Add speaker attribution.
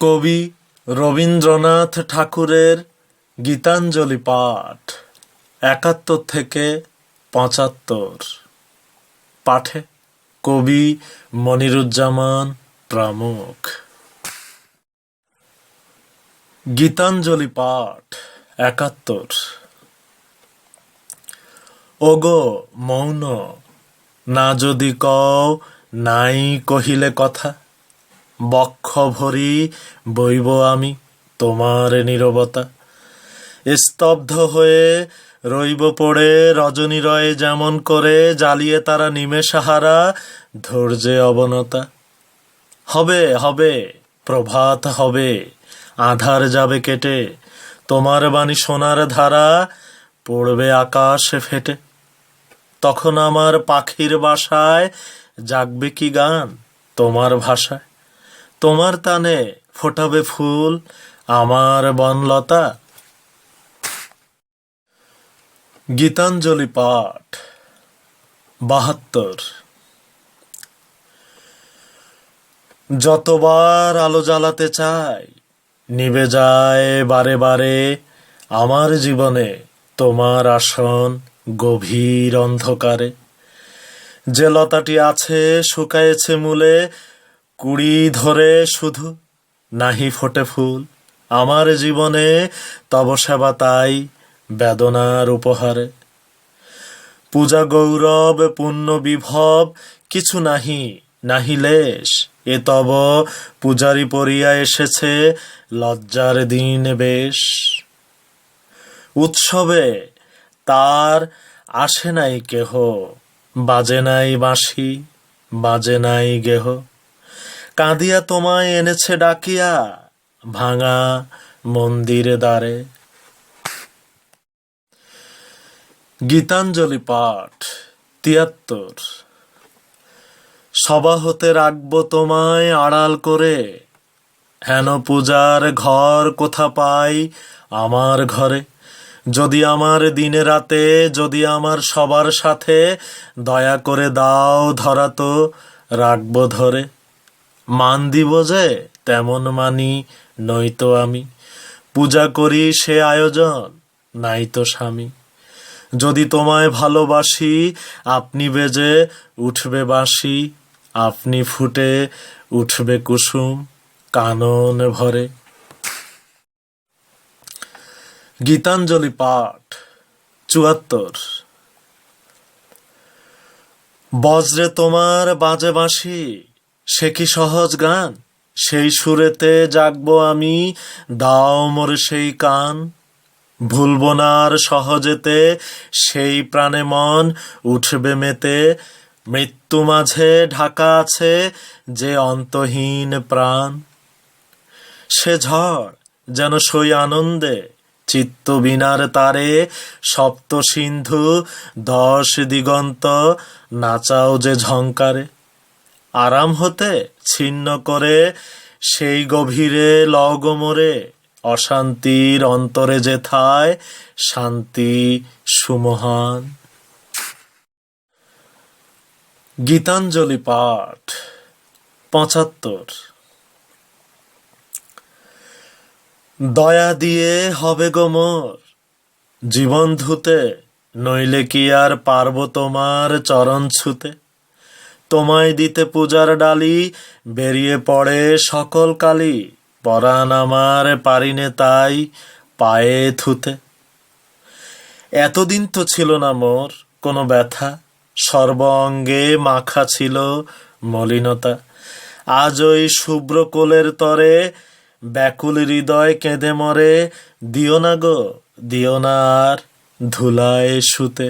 Speaker 1: কবি রবীন্দ্রনাথ ঠাকুরের গীতাঞ্জলি পাঠ, একাত্তর থেকে পঁচাত্তর। পাঠে কবি মনিরুজ্জামান প্রমুখ। গীতাঞ্জলি পাঠ, একাত্তর। ওগো মৌন, না যদি কও নাই কহিলে কথা। বক্ষ ভরি বইব আমি তোমার নীরবতা। স্তব্ধ হয়ে রইব পড়ে রজনী রয়ে যেমন করে জ্বালিয়ে তারা নিমেষাহারা ধৈর্যে অবনতা। হবে হবে, প্রভাত হবে, আধার যাবে কেটে, তোমার বাণী সোনার ধারা পড়বে আকাশে ফেটে। তখন আমার পাখির বাসায় জাগবে কি গান তোমার ভাষায়? তোমার তানে ফোটাবে ফুল, আমার বনলতা। গীতাঞ্জলি পাঠ বাহাত্তর। যতবার আলো জ্বালাতে চাই নিবে যায় বারে বারে আমার জীবনে তোমার আসন গভীর অন্ধকারে। যে লতাটি আছে, শুকায়েছে মূলে কুড়ি ধরে শুধু নাহি ফোটে ফুল। আমার জীবনে তব সেবা তাই বেদনার উপহারে। পূজা গৌরব, পুণ্য বিভব, কিছু নাহি নাহি লেশ। এ তব পূজারি পড়িয়া এসেছে লজ্জার দিন বেশ। উৎসবে তার আসে নাই কেহ, বাজে নাই বাঁশি, বাজে নাই গেহ। কাঁদিয়া তোমায় এনেছে ডাকিয়া, ভাঙা মন্দিরে দ্বারে। গীতাঞ্জলি পাঠ, তিয়াত্তর। সভা হতে রাখব তোমায় আড়াল করে, হেন পূজার ঘর কোথা পাই আমার ঘরে? যদি আমার দিনে রাতে, যদি আমার সবার সাথে, দয়া করে দাও ধরা তো রাখব ধরে। মান দিব যে, তেমন মানি নয়তো আমি। পূজা করি সে আয়োজন, নাই তো স্বামী। যদি তোমায় ভালোবাসি, আপনি বেজে উঠবে বাঁশি, আপনি ফুটে উঠবে কুসুম কানন ভরে। গীতাঞ্জলি পাঠ চুয়াত্তর। বজ্রে তোমার বাজে বাঁশি সে কি সহজ গান? সেই সুরেতে জাগব আমি, দাও মোর সেই কান। ভুলব না আর সহজেতে, সেই প্রাণে মন উঠবে মেতে। মৃত্যু মাঝে ঢাকা আছে যে অন্তহীন প্রাণ। সে ঝড় যেন সই আনন্দে, চিত্ত বিনার তারে সপ্ত সিন্ধু, দশ দিগন্ত, নাচাও যে ঝঙ্কারে। আরাম হতে, ছিন্ন করে, সেই গভীরে লগমরে অশান্তির অন্তরে যেথায় শান্তি সুমহান। গীতাঞ্জলি পাঠ পঁচাত্তর। দয়া দিয়ে হবে গো মোর, জীবন ধুতে, নইলে কি আর পারব তোমার চরণ ছুতে? তোমায় দিতে পূজার ডালি, বেরিয়ে পড়ে সকল কালি। পরাণ আমার পারিনে তাই পায়ে থুতে। এতদিন তো ছিল না মোর কোনো ব্যথা, সর্ব অঙ্গে মাখা ছিল মলিনতা। আজ ওই শুভ্র কোলের তরে ব্যাকুল হৃদয় কেঁদে মরে, দিও না গো, দিও না আর ধুলায় শুতে।